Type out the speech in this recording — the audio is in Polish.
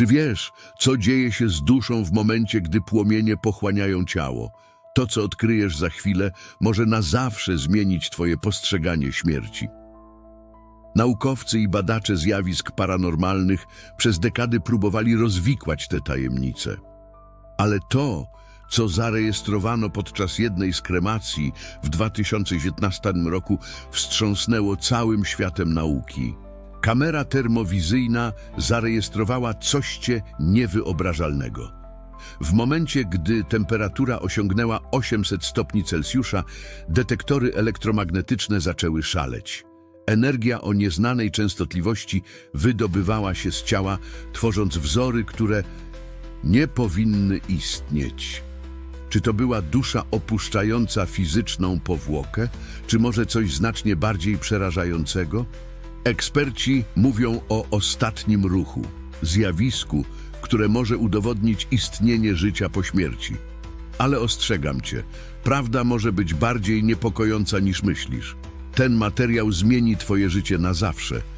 Czy wiesz, co dzieje się z duszą w momencie, gdy płomienie pochłaniają ciało? To, co odkryjesz za chwilę, może na zawsze zmienić twoje postrzeganie śmierci. Naukowcy i badacze zjawisk paranormalnych przez dekady próbowali rozwikłać te tajemnice. Ale to, co zarejestrowano podczas jednej z kremacji w 2019 roku, wstrząsnęło całym światem nauki. Kamera termowizyjna zarejestrowała coście niewyobrażalnego. W momencie, gdy temperatura osiągnęła 800 stopni Celsjusza, detektory elektromagnetyczne zaczęły szaleć. Energia o nieznanej częstotliwości wydobywała się z ciała, tworząc wzory, które nie powinny istnieć. Czy to była dusza opuszczająca fizyczną powłokę, czy może coś znacznie bardziej przerażającego? Eksperci mówią o ostatnim ruchu, zjawisku, które może udowodnić istnienie życia po śmierci. Ale ostrzegam cię, prawda może być bardziej niepokojąca niż myślisz. Ten materiał zmieni twoje życie na zawsze –